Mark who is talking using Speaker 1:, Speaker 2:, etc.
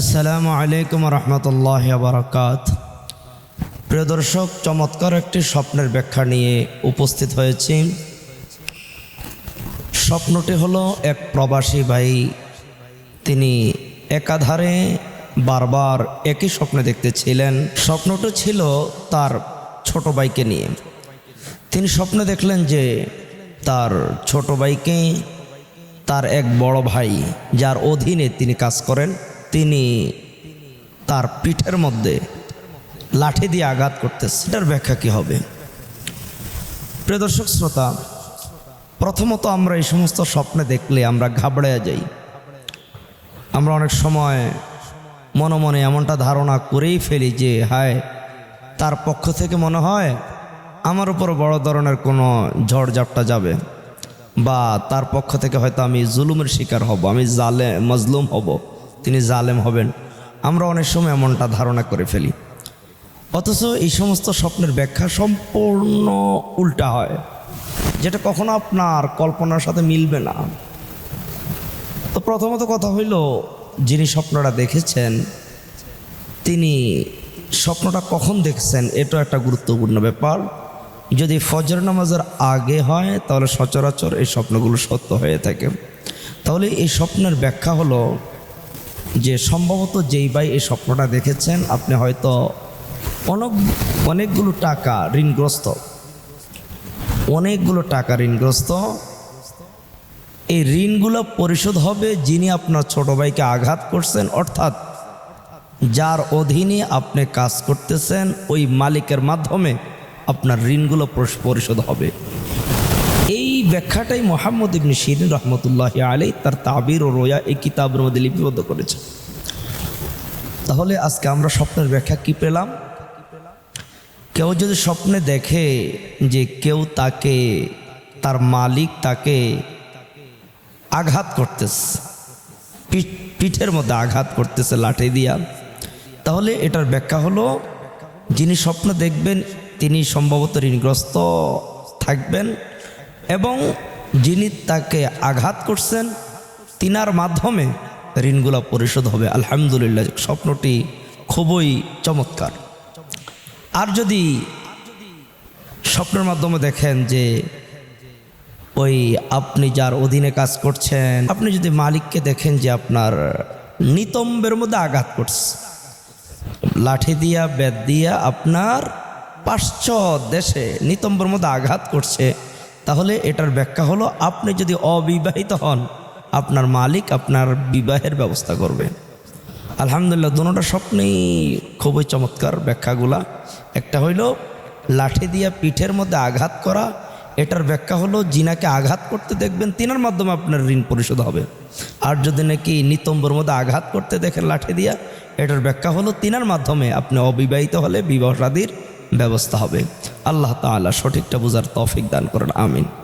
Speaker 1: আসসালামু আলাইকুম রহমতুল্লাহ বারকাত প্রিয় দর্শক, চমৎকার একটি স্বপ্নের ব্যাখ্যা নিয়ে উপস্থিত হয়েছি। স্বপ্নটি হলো এক প্রবাসী ভাই। তিনি একাধারে বারবার একই স্বপ্নে দেখতেছিলেন স্বপ্নটি ছিল তার ছোট ভাইকে নিয়ে। তিনি স্বপ্নে দেখলেন যে তার ছোট ভাইকে তার এক বড় ভাই, যার অধীনে তিনি কাজ করেন। তিনি তার পিঠের মধ্যে লাঠি দিয়ে আঘাত করতেছে। সেটার ব্যাখ্যা কি হবে? প্রিয় দর্শক, শ্রোতা, প্রথমত আমরা এই সমস্ত স্বপ্নে দেখলে আমরা ঘাবড়াইয়া যাই। আমরা অনেক সময় মনে মনে এমনটা ধারণা করেই ফেলি যে, হায়, তার পক্ষ থেকে মনে হয় আমার উপর বড় ধরনের কোনো ঝড়ঝাপটা যাবে বা তার পক্ষ থেকে হয়তো আমি জুলুমের শিকার হব, আমি জালে, মজলুম হব। তিনি জালেম হবেন। আমরা অনেক সময় এমনটা ধারণা করে ফেলি। অথচ এই সমস্ত স্বপ্নের ব্যাখ্যা সম্পূর্ণ উল্টা হয়। যেটা কখনো আপনার কল্পনার সাথে মিলবে না। তো প্রথমত কথা হইল, যিনি স্বপ্নটা দেখেছেন, তিনি স্বপ্নটা কখন দেখছেন এটা একটা গুরুত্বপূর্ণ ব্যাপার। যদি ফজর নামাজের আগে হয়, তাহলে সচরাচর এই স্বপ্নগুলো সত্য হয়ে থাকে। তাহলে এই স্বপ্নের ব্যাখ্যা হলো যে সম্ভবত যেই ভাই এই স্বপ্নটা দেখেছেন, আপনি হয়তো অনেক, অনেকগুলো টাকা ঋণগ্রস্ত। অনেকগুলো টাকা ঋণগ্রস্ত। এই ঋণগুলো পরিশোধ হবে যিনি আপনার ছোট ভাইকে আঘাত করছেন, অর্থাৎ যার অধীনে আপনি কাজ করতেছেন, ওই মালিকের মাধ্যমে আপনার ঋণগুলো পরিশোধ হবে। ব্যাখ্যাটাই মোহাম্মদ ইবনে শিরিন রহমতুল্লাহ আলী তার তাবির ও রোয়া এই কিতাবের মধ্যে লিপিবদ্ধ করেছে। তাহলে আজকে আমরা স্বপ্নের ব্যাখ্যা কি পেলাম? কেউ যদি স্বপ্নে দেখে যে কেউ তাকে, তার মালিক তাকে আঘাত করতেছে পিঠ পিঠের মধ্যে আঘাত করতেছে, লাঠি দিয়া, তাহলে এটার ব্যাখ্যা হলো, যিনি স্বপ্ন দেখবেন, তিনি সম্ভবত ঋণগ্রস্ত থাকবেন এবং যিনি তাকে আঘাত করছেন, তিনার মাধ্যমে ঋণগুলো পরিশোধ হবে। আলহামদুলিল্লাহ, স্বপ্নটি খুবই চমৎকার। আর যদি স্বপ্নের মাধ্যমে দেখেন যে ওই আপনি যার অধীনে কাজ করছেন, আপনি যদি মালিককে দেখেন যে আপনার নিতম্বের মধ্যে আঘাত করছে, লাঠি দিয়া বেদ দিয়া আপনার পাশ্চ দেশে নিতম্বের মধ্যে আঘাত করছে তাহলে এটার ব্যাখ্যা হলো, আপনি যদি অবিবাহিত হন, আপনার মালিক আপনার বিবাহের ব্যবস্থা করবে। আলহামদুলিল্লাহ দুটোটা স্বপ্নেই খুবই চমৎকার ব্যাখ্যাগুলা। একটা হইল, লাঠি দিয়া পিঠের মধ্যে আঘাত করা। এটার ব্যাখ্যা হলো, জিনাকে আঘাত করতে দেখবেন, তিনার মাধ্যমে আপনার ঋণ পরিশোধ হবে। আর যদি নাকি নিতম্বর মধ্যে আঘাত করতে দেখেন লাঠি দিয়া, এটার ব্যাখ্যা হলো, তিনার মাধ্যমে আপনি অবিবাহিত হলে বিবাহ শাদীর ব্যবস্থা হবে। আল্লাহ তালা সঠিকটা বোঝার তফিক দান করেন আমিন।